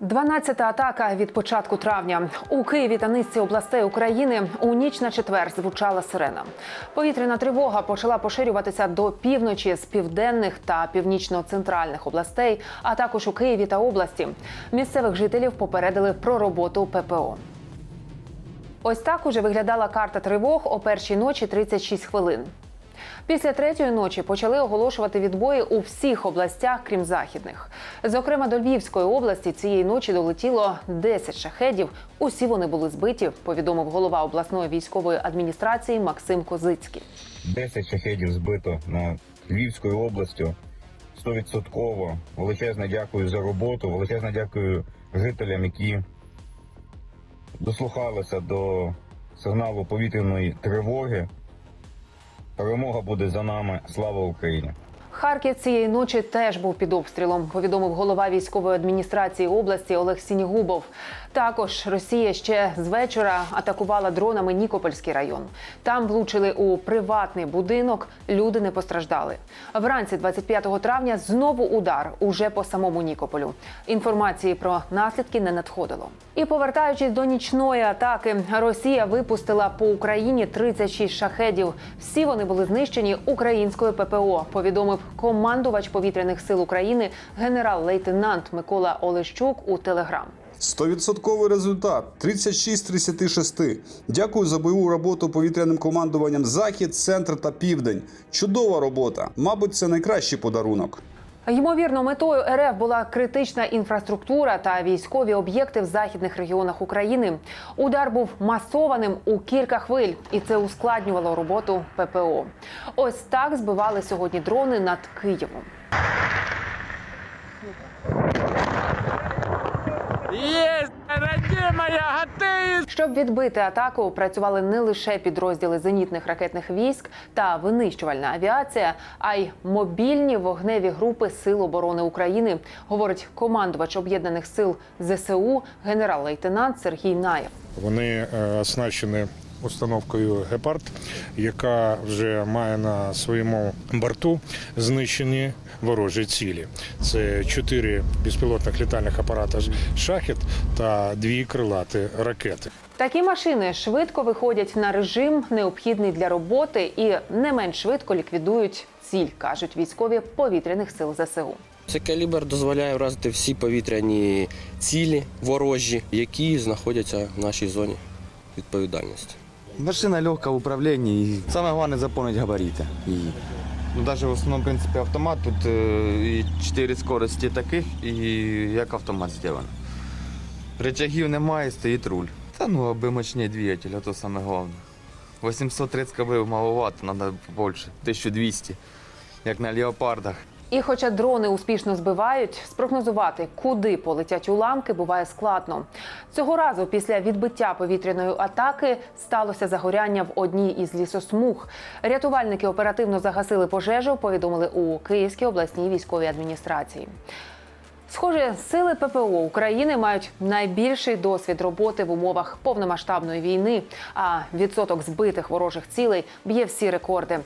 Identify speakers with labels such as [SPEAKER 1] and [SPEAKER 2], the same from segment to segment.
[SPEAKER 1] 12-та атака від початку травня у Києві та низці областей України у ніч на четвер звучала сирена. Повітряна тривога почала поширюватися до півночі з південних та північно-центральних областей, а також у Києві та області. Місцевих жителів попередили про роботу ППО. Ось так уже виглядала карта тривог о першій ночі 36 хвилин. Після третьої ночі почали оголошувати відбої у всіх областях, крім західних. Зокрема, до Львівської області цієї ночі долетіло 10 шахедів. Усі вони були збиті, повідомив голова обласної військової адміністрації Максим Козицький.
[SPEAKER 2] 10 шахедів збито на Львівською областю. 100%. Величезне дякую за роботу. Величезне дякую жителям, які дослухалися до сигналу повітряної тривоги. Перемога буде за нами. Слава Україні!
[SPEAKER 1] Харків цієї ночі теж був під обстрілом. Повідомив голова військової адміністрації області Олег Сінігубов. Також Росія ще з вечора атакувала дронами Нікопольський район. Там влучили у приватний будинок. Люди не постраждали. Вранці 25 травня знову удар уже по самому Нікополю. Інформації про наслідки не надходило. І повертаючись до нічної атаки, Росія випустила по Україні 36 шахедів. Всі вони були знищені українською ППО. Повідомив командувач повітряних сил України генерал-лейтенант Микола Олещук у Телеграм.
[SPEAKER 3] Стовідсотковий результат 36 з 36. Дякую за бойову роботу повітряним командуванням Захід, Центр та Південь. Чудова робота. Мабуть, це найкращий подарунок.
[SPEAKER 1] Ймовірно, метою РФ була критична інфраструктура та військові об'єкти в західних регіонах України. Удар був масованим у кілька хвиль, і це ускладнювало роботу ППО. Ось так збивали сьогодні дрони над Києвом.
[SPEAKER 4] Есть, родимая, гати!
[SPEAKER 1] Щоб відбити атаку, працювали не лише підрозділи зенітних ракетних військ та винищувальна авіація, а й мобільні вогневі групи Сил оборони України, говорить командувач об'єднаних сил ЗСУ генерал-лейтенант Сергій Наєв.
[SPEAKER 5] Вони е, оснащені установкою Гепард, яка вже має на своєму борту знищені ворожі цілі. Це чотири безпілотних літальних апарати шахет та дві крилаті ракети.
[SPEAKER 1] Такі машини швидко виходять на режим, необхідний для роботи, і не менш швидко ліквідують ціль, кажуть військові повітряних сил ЗСУ.
[SPEAKER 6] Цей калібр дозволяє вразити всі повітряні цілі ворожі, які знаходяться в нашій зоні відповідальності.
[SPEAKER 7] Машина легка в управлении. И самое главное запомнить габариты. И, ну, даже в основном, в принципе, автомат. Тут э, и 4 скорості таких, і як автомат зроблено. Рычагів немає, стоїть руль. Та ну, аби мощніше двигатель, а то саме головне. 830 кб маловато, треба більше. 1200, як на леопардах.
[SPEAKER 1] І хоча дрони успішно збивають, спрогнозувати, куди полетять уламки, буває складно. Цього разу, після відбиття повітряної атаки, сталося загоряння в одній із лісосмуг. Рятувальники оперативно загасили пожежу, повідомили у Київській обласній військовій адміністрації. Схоже, сили ППО України мають найбільший досвід роботи в умовах повномасштабної війни, а відсоток збитих ворожих цілей б'є всі рекорди.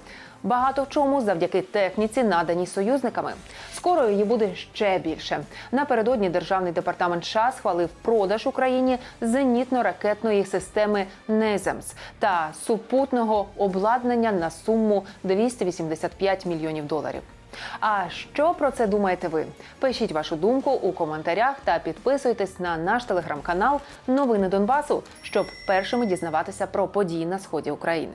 [SPEAKER 1] Багато в чому завдяки техніці, наданій союзниками. Скоро її буде ще більше. Напередодні державний департамент США схвалив продаж Україні зенітно-ракетної системи «Неземс» та супутного обладнання на суму 285 мільйонів доларів. А що про це думаєте ви? Пишіть вашу думку у коментарях та підписуйтесь на наш телеграм-канал Новини Донбасу, щоб першими дізнаватися про події на сході України.